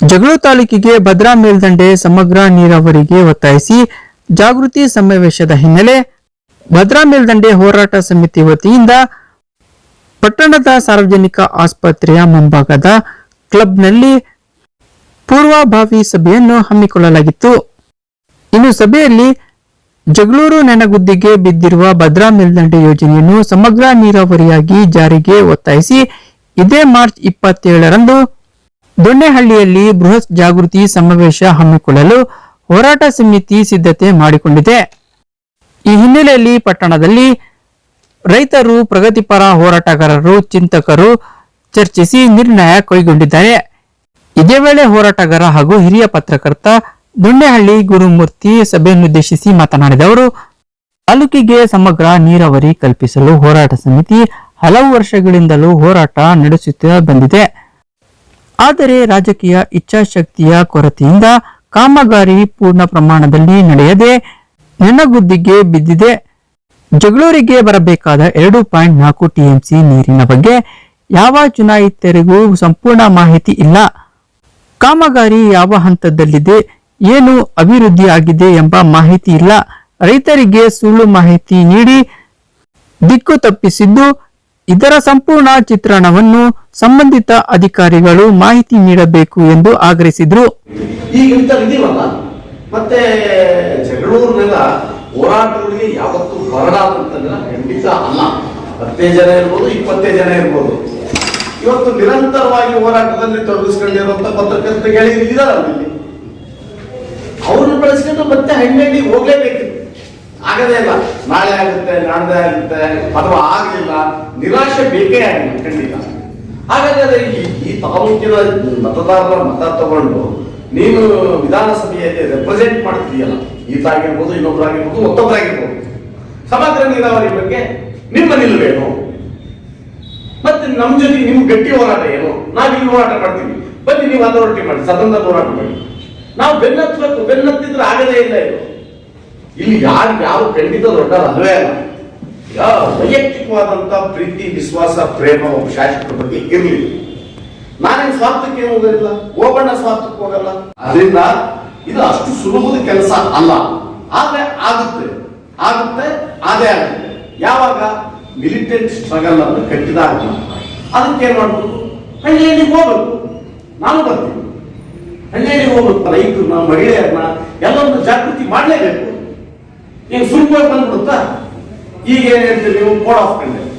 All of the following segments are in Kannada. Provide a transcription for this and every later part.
ಜಗಳೂರು ತಾಲೂಕಿಗೆ ಭದ್ರಾ ಮೇಲ್ದಂಡೆ ಸಮಗ್ರ ನೀರಾವರಿಗೆ ಒತ್ತಾಯಿಸಿ ಜಾಗೃತಿ ಸಮಾವೇಶದ ಹಿನ್ನೆಲೆ ಭದ್ರಾ ಮೇಲ್ದಂಡೆ ಹೋರಾಟ ಸಮಿತಿ ವತಿಯಿಂದ ಪಟ್ಟಣದ ಸಾರ್ವಜನಿಕ ಆಸ್ಪತ್ರೆಯ ಮುಂಭಾಗದ ಕ್ಲಬ್ನಲ್ಲಿ ಪೂರ್ವಭಾವಿ ಸಭೆಯನ್ನು ಹಮ್ಮಿಕೊಳ್ಳಲಾಗಿತ್ತು. ಇನ್ನು ಸಭೆಯಲ್ಲಿ ಜಗಳೂರು ನೆನಗುದ್ದಿಗೆ ಬಿದ್ದಿರುವ ಭದ್ರಾ ಮೇಲ್ದಂಡೆ ಯೋಜನೆಯನ್ನು ಸಮಗ್ರ ನೀರಾವರಿಯಾಗಿ ಜಾರಿಗೆ ಒತ್ತಾಯಿಸಿ ಇದೇ ಮಾರ್ಚ್ ಇಪ್ಪತ್ತೇಳರಂದು ದೊಣ್ಣೆಹಳ್ಳಿಯಲ್ಲಿ ಬೃಹತ್ ಜಾಗೃತಿ ಸಮಾವೇಶ ಹಮ್ಮಿಕೊಳ್ಳಲು ಹೋರಾಟ ಸಮಿತಿ ಸಿದ್ಧತೆ ಮಾಡಿಕೊಂಡಿದೆ. ಈ ಹಿನ್ನೆಲೆಯಲ್ಲಿ ಪಟ್ಟಣದಲ್ಲಿ ರೈತರು ಪ್ರಗತಿಪರ ಹೋರಾಟಗಾರರು, ಚಿಂತಕರು ಚರ್ಚಿಸಿ ನಿರ್ಣಯ ಕೈಗೊಂಡಿದ್ದಾರೆ. ಇದೇ ವೇಳೆ ಹೋರಾಟಗಾರ ಹಾಗೂ ಹಿರಿಯ ಪತ್ರಕರ್ತ ದೊಣ್ಣೆಹಳ್ಳಿ ಗುರುಮೂರ್ತಿ ಸಭೆಯನ್ನುದ್ದೇಶಿಸಿ ಮಾತನಾಡಿದವರು ತಾಲೂಕಿಗೆ ಸಮಗ್ರ ನೀರಾವರಿ ಕಲ್ಪಿಸಲು ಹೋರಾಟ ಸಮಿತಿ ಹಲವು ವರ್ಷಗಳಿಂದಲೂ ಹೋರಾಟ ನಡೆಸುತ್ತಾ ಬಂದಿದೆ. ಆದರೆ ರಾಜಕೀಯ ಇಚ್ಛಾಶಕ್ತಿಯ ಕೊರತೆಯಿಂದ ಕಾಮಗಾರಿ ಪೂರ್ಣ ಪ್ರಮಾಣದಲ್ಲಿ ನಡೆಯದೆ ನೆನಗುದ್ದಿಗೆ ಬಿದ್ದಿದೆ. ಜಗಳೂರಿಗೆ ಬರಬೇಕಾದ ಎರಡು ಪಾಯಿಂಟ್ ನಾಲ್ಕು ಟಿಎಂಸಿ ನೀರಿನ ಬಗ್ಗೆ ಯಾವ ಚುನಾಯಿತರಿಗೂ ಸಂಪೂರ್ಣ ಮಾಹಿತಿ ಇಲ್ಲ. ಕಾಮಗಾರಿ ಯಾವ ಹಂತದಲ್ಲಿದೆ, ಏನು ಅಭಿವೃದ್ಧಿ ಆಗಿದೆ ಎಂಬ ಮಾಹಿತಿ ಇಲ್ಲ. ರೈತರಿಗೆ ಸುಳ್ಳು ಮಾಹಿತಿ ನೀಡಿ ದಿಕ್ಕು ತಪ್ಪಿಸಿದ್ದು ಇದರ ಸಂಪೂರ್ಣ ಚಿತ್ರಣವನ್ನು ಸಂಬಂಧಿತ ಅಧಿಕಾರಿಗಳು ಮಾಹಿತಿ ನೀಡಬೇಕು ಎಂದು ಆಗ್ರಹಿಸಿದ್ರು. ಈಗ ಮತ್ತೆ ಜಗಳೂರಿನೆಲ್ಲ ಹೋರಾಟಗಳಿಗೆ ಯಾವತ್ತೂ ಬರಡಾದಂತಂದ್ರೆ ಖಂಡಿತ ಅಲ್ಲ. ಹತ್ತೇ ಜನ ಇರ್ಬೋದು, ಇಪ್ಪತ್ತೇ ಜನ ಇರ್ಬೋದು. ಇವತ್ತು ನಿರಂತರವಾಗಿ ಹೋರಾಟದಲ್ಲಿ ತೊಡಗಿಸ್ಕೊಂಡಿರುವಂತ ಪತ್ರಕರ್ತ ಗೆಳೆಯರು ಇದಾರಲ್ಲ ಇಲ್ಲಿ. ಅವ್ರನ್ನ ಬೆಳೆಸ್ಕೊಂಡು ಮತ್ತೆ ಹಳ್ಳಿಯಲ್ಲಿ ಹೋಗ್ಲೇಬೇಕು. ಆಗದೇ ಇಲ್ಲ. ನಾಳೆ ಆಗುತ್ತೆ, ನಾಡ್ದೆ ಆಗುತ್ತೆ ಅಥವಾ ಆಗಲಿಲ್ಲ ನಿರಾಶೆ ಬೇಕೇ ಆಗಲಿಲ್ಲ ಖಂಡಿತ. ಹಾಗಾದ್ರೆ ಈ ತಾಲೂಕಿನ ಮತದಾರರ ಮತ ತಗೊಂಡು ನೀನು ವಿಧಾನಸಭೆಯಲ್ಲಿ ರೆಪ್ರೆಸೆಂಟ್ ಮಾಡ್ತೀಯಲ್ಲ ಈತಾಗಿರ್ಬೋದು ಇನ್ನೊಬ್ಬರಾಗಿರ್ಬೋದು ಮತ್ತೊಬ್ಬರಾಗಿರ್ಬೋದು ಸಮಗ್ರ ನೀರಾವರಿ ಬಗ್ಗೆ ನಿಮ್ಮ ನಿಲ್ಲಬೇಕು ಮತ್ತೆ ನಮ್ಮ ಜೊತೆ ನಿಮ್ಗೆ ಗಟ್ಟಿ ಹೋರಾಟ ಏನು? ನಾವು ಇಲ್ಲಿ ಹೋರಾಟ ಮಾಡ್ತೀವಿ. ಬನ್ನಿ, ನೀವು ಅಥಾರಿಟಿ ಮಾಡಿ ಸದನದ ಹೋರಾಟ ಮಾಡಿ. ನಾವು ಬೆನ್ನತ್ತಬೇಕು ಬೆನ್ನತ್ತಿದ್ರೆ ಆಗದೇ ಇಲ್ಲ ಇದು. ಇಲ್ಲಿ ಯಾರು ಯಾರು ಖಂಡಿತ ದೊಡ್ಡ ಅಲ್ವೇ ಅಲ್ಲ. ಈಗ ವೈಯಕ್ತಿಕವಾದಂತ ಪ್ರೀತಿ, ವಿಶ್ವಾಸ, ಪ್ರೇಮ ಶಾಸಕರ ಬಗ್ಗೆ ಇರಲಿಲ್ಲ ನಾನೇನು ಸ್ವಾರ್ಥಕ್ಕೆ ಹೋಗೋದಿಲ್ಲ? ಓಬಣ್ಣ ಸ್ವಾರ್ಥಕ್ಕೆ ಹೋಗಲ್ಲ. ಅದರಿಂದ ಇದು ಅಷ್ಟು ಸುಲಭದ ಕೆಲಸ ಅಲ್ಲ. ಆದ್ರೆ ಆಗುತ್ತೆ. ಆಗುತ್ತೆ ಅದೇ ಆಗುತ್ತೆ. ಯಾವಾಗ? ಮಿಲಿಟೆಂಟ್ ಸ್ಟ್ರಗಲ್ ಅಂತ ಕಟ್ಟಿದಾಗ. ಅದಕ್ಕೆ ಏನ್ ಮಾಡ್ಬೇಕು ಹಳ್ಳಿಯಲ್ಲಿ ಹೋಗ್ಬೇಕು. ನಾನು ಬರ್ತೀನಿ. ಹಳ್ಳಿಯಲ್ಲಿ ಹೋಗ್ಬೇಕು. ರೈತರನ್ನ ಮಹಿಳೆಯರನ್ನ ಎಲ್ಲೊಂದು ಜಾಗೃತಿ ಮಾಡಲೇಬೇಕು. ಈಗ ಸುಲಭವಾಗಿ ಬಂದ್ಬಿಡುತ್ತಾ ಈಗ ಏನ್ ಹೇಳ್ತೀರಿ ನೀವು? ಕೋಡ್ ಆಫ್ ಕಂಡಕ್ಟ್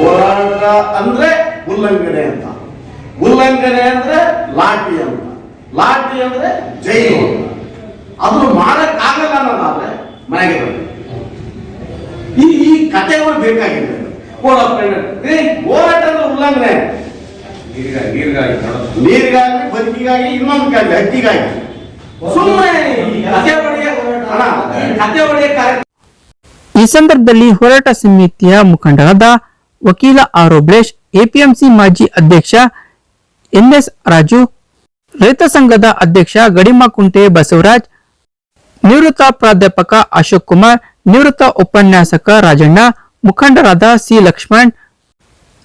ಹೋರಾಟ ಅಂದ್ರೆ ಉಲ್ಲಂಘನೆ ಅಂತ. ಉಲ್ಲಂಘನೆ ಅಂದ್ರೆ ಲಾಠಿ ಅಂತ. ಲಾಠಿ ಅಂದ್ರೆ ಜೈಲು ಅಂತ. ಅದನ್ನು ಮಾಡಕ್ ಆಗಲ್ಲ ಅನ್ನೋದಾದ್ರೆ ಮನೆಗೆ ಬನ್ನಿ. ಈ ಈ ಕಥೆಗಳು ಬೇಕಾಗಿದೆ. ಕೋಡ್ ಆಫ್ ಕಂಡಕ್ಟ್ ಹೋರಾಟ ಅಂದ್ರೆ ಉಲ್ಲಂಘನೆ. ನೀರಿಗಾಗಿ ನೀರಿಗಾಗಿ ಬದುಕಿಗಾಗಿ ಇನ್ನೊಂದು ಕಾಯಿಲೆ ಹಕ್ಕಿಗಾಗಿ. ಈ ಸಂದರ್ಭದಲ್ಲಿ ಹೋರಾಟ ಸಮಿತಿಯ ಮುಖಂಡರಾದ ವಕೀಲ ಆರ್ ರೋಬ್ಲೇಶ್ ಎಪಿಎಂಸಿ ಮಾಜಿ ಅಧ್ಯಕ್ಷ ಎನ್ಎಸ್ ರಾಜು, ರೈತ ಸಂಘದ ಅಧ್ಯಕ್ಷ ಗಡಿಮಾಕುಂಟೆ ಬಸವರಾಜ್, ನಿವೃತ್ತ ಪ್ರಾಧ್ಯಾಪಕ ಅಶೋಕ್ ಕುಮಾರ್, ನಿವೃತ್ತ ಉಪನ್ಯಾಸಕ ರಾಜಣ್ಣ, ಮುಖಂಡರಾದ ಸಿ ಲಕ್ಷ್ಮಣ್,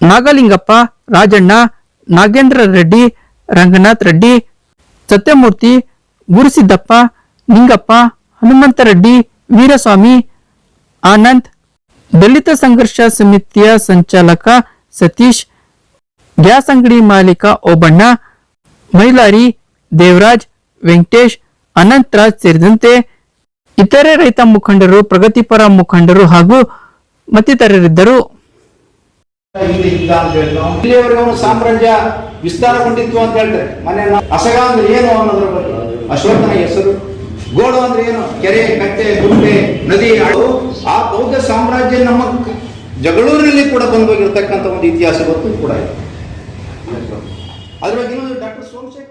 ನಾಗಲಿಂಗಪ್ಪ, ರಾಜಣ್ಣ, ನಾಗೇಂದ್ರ ರೆಡ್ಡಿ, ರಂಗನಾಥ್ ರೆಡ್ಡಿ, ಸತ್ಯಮೂರ್ತಿ ಗುರುಸಿದ್ದಪ್ಪ, ನಿಂಗಪ್ಪ, ಹನುಮಂತರೆಡ್ಡಿ, ವೀರಸ್ವಾಮಿ, ಆನಂದ್, ದಲಿತ ಸಂಘರ್ಷ ಸಮಿತಿಯ ಸಂಚಾಲಕ ಸತೀಶ್, ಗ್ಯಾಸ್ ಅಂಗಡಿ ಮಾಲೀಕ ಓಬಣ್ಣ, ಮೈಲಾರಿ, ದೇವರಾಜ್, ವೆಂಕಟೇಶ್, ಅನಂತರಾಜ್ ಸೇರಿದಂತೆ ಇತರೆ ರೈತ ಮುಖಂಡರು, ಪ್ರಗತಿಪರ ಮುಖಂಡರು ಹಾಗೂ ಮತ್ತಿತರರಿದ್ದರು. ಸಾಮ್ರಾಜ್ಯ ವಿಸ್ತಾರಗೊಂಡಿತ್ತು ಅಂತ ಹೇಳ್ತಾರೆ. ಅಸಗ ಏನು ಅನ್ನೋದ್ರ ಬಗ್ಗೆ? ಅಶೋಕನ ಹೆಸರು. ಗೋಡು ಅಂದ್ರೆ ಏನು? ಕೆರೆ ಕಟ್ಟೆ ಗುಂಪೆ, ನದಿ ಆಡು ಆ ಬೌದ್ಧ ಸಾಮ್ರಾಜ್ಯ ನಮ್ಮ ಜಗಳೂರಿನಲ್ಲಿ ಕೂಡ ಬಂದೋಗಿರ್ತಕ್ಕಂಥ ಒಂದು ಇತಿಹಾಸ ಗೊತ್ತು ಕೂಡ ಇದೆ ಅದರ ಬಗ್ಗೆ ಡಾಕ್ಟರ್ ಸೋಮಶೇಖರ್